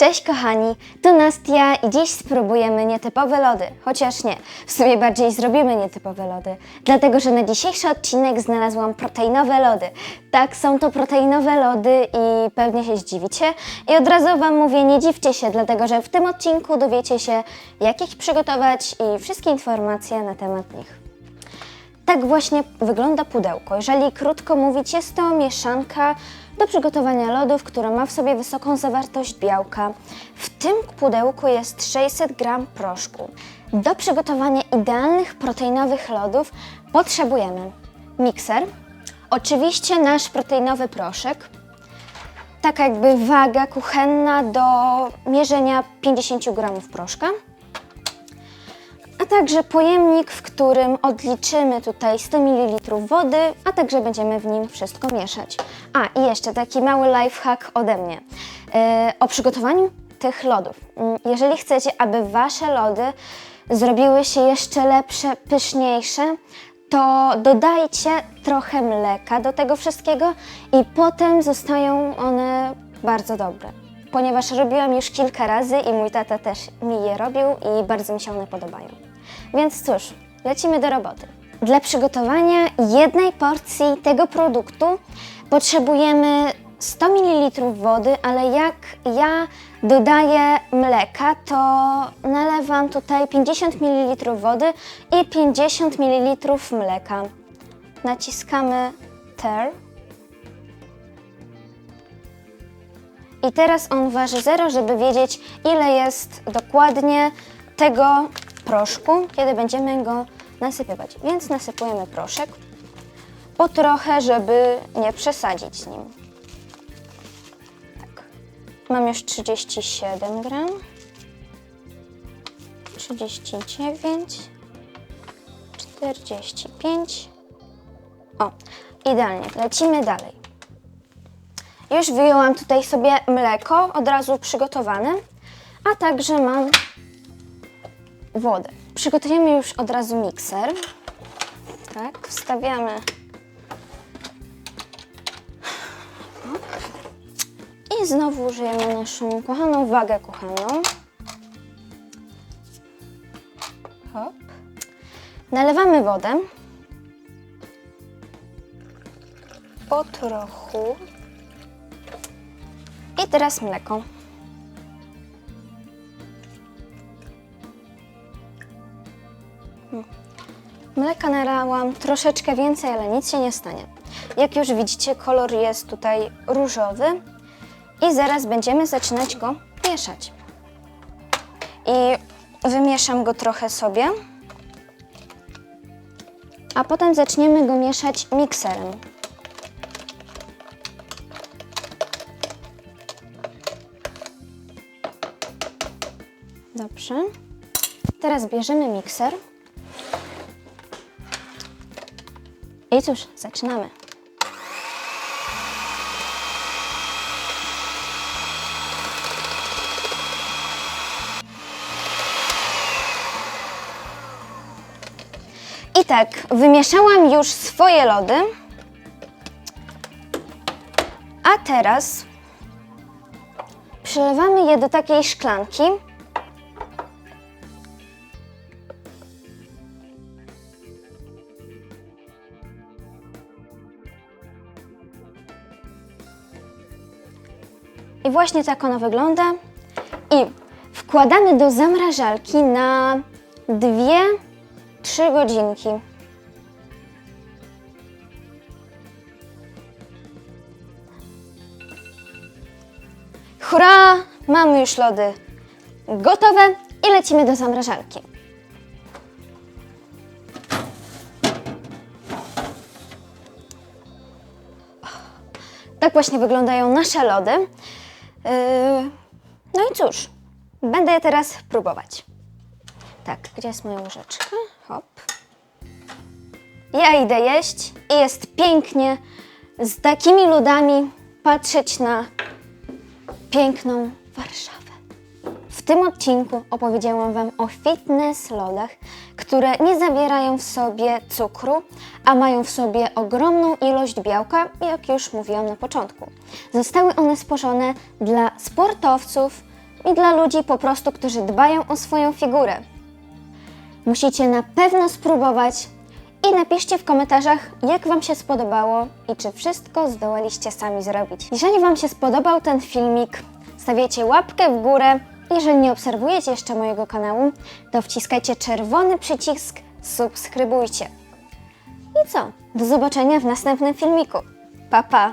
Cześć kochani, tu Nastia i dziś spróbujemy nietypowe lody. Chociaż nie, w sumie bardziej zrobimy nietypowe lody. Dlatego, że na dzisiejszy odcinek znalazłam proteinowe lody. Tak, są to proteinowe lody i pewnie się zdziwicie. I od razu Wam mówię, nie dziwcie się, dlatego że w tym odcinku dowiecie się, jak ich przygotować i wszystkie informacje na temat nich. Tak właśnie wygląda pudełko. Jeżeli krótko mówić, jest to mieszanka do przygotowania lodów, która ma w sobie wysoką zawartość białka. W tym pudełku jest 600 gram proszku. Do przygotowania idealnych proteinowych lodów potrzebujemy mikser, oczywiście nasz proteinowy proszek, taka jakby waga kuchenna do mierzenia 50 gramów proszka także pojemnik, w którym odliczymy tutaj 100 ml wody, a także będziemy w nim wszystko mieszać. A i jeszcze taki mały lifehack ode mnie e, o przygotowaniu tych lodów. Mm, Jeżeli chcecie, aby Wasze lody zrobiły się jeszcze lepsze, pyszniejsze, to dodajcie trochę mleka do tego wszystkiego i potem zostają one bardzo dobre. Ponieważ robiłam już kilka razy i mój tata też mi je robił i bardzo mi się one podobają. Więc cóż, lecimy do roboty. Dla przygotowania jednej porcji tego produktu potrzebujemy 100 ml wody, ale jak ja dodaję mleka, to nalewam tutaj 50 ml wody i 50 ml mleka. Naciskamy Ter. I teraz on waży 0, żeby wiedzieć, ile jest dokładnie tego proszku, kiedy będziemy go nasypywać. Więc nasypujemy proszek po trochę, żeby nie przesadzić z nim. Tak. Mam już 37 gram. 39. 45. O, idealnie. Lecimy dalej. Już wyjęłam tutaj sobie mleko, od razu przygotowane, a także mam wodę. Przygotujemy już od razu mikser. Tak, wstawiamy. I znowu użyjemy naszą kochaną wagę kuchenną. Hop. Nalewamy wodę. Po trochu. I teraz mleko. Mleka nalałam troszeczkę więcej, ale nic się nie stanie. Jak już widzicie, kolor jest tutaj różowy i zaraz będziemy zaczynać go mieszać. I wymieszam go trochę sobie, a potem zaczniemy go mieszać mikserem. Dobrze. Teraz bierzemy mikser. I cóż, zaczynamy. I tak, wymieszałam już swoje lody. A teraz przelewamy je do takiej szklanki. I właśnie tak ona wygląda. I wkładamy do zamrażalki na 2-3 godzinki. Hurra! Mamy już lody gotowe i lecimy do zamrażalki. Tak właśnie wyglądają nasze lody. Yy, no i cóż, będę je teraz próbować. Tak, gdzie jest moja łyżeczka? Hop. Ja idę jeść i jest pięknie z takimi lodami patrzeć na piękną Warszawę. Tym odcinku opowiedziałam Wam o fitness lodach, które nie zawierają w sobie cukru, a mają w sobie ogromną ilość białka, jak już mówiłam na początku. Zostały one stworzone dla sportowców i dla ludzi po prostu, którzy dbają o swoją figurę. Musicie na pewno spróbować i napiszcie w komentarzach, jak Wam się spodobało i czy wszystko zdołaliście sami zrobić. Jeżeli Wam się spodobał ten filmik, stawiacie łapkę w górę. Jeżeli nie obserwujecie jeszcze mojego kanału, to wciskajcie czerwony przycisk subskrybujcie. I co? Do zobaczenia w następnym filmiku. Pa, pa!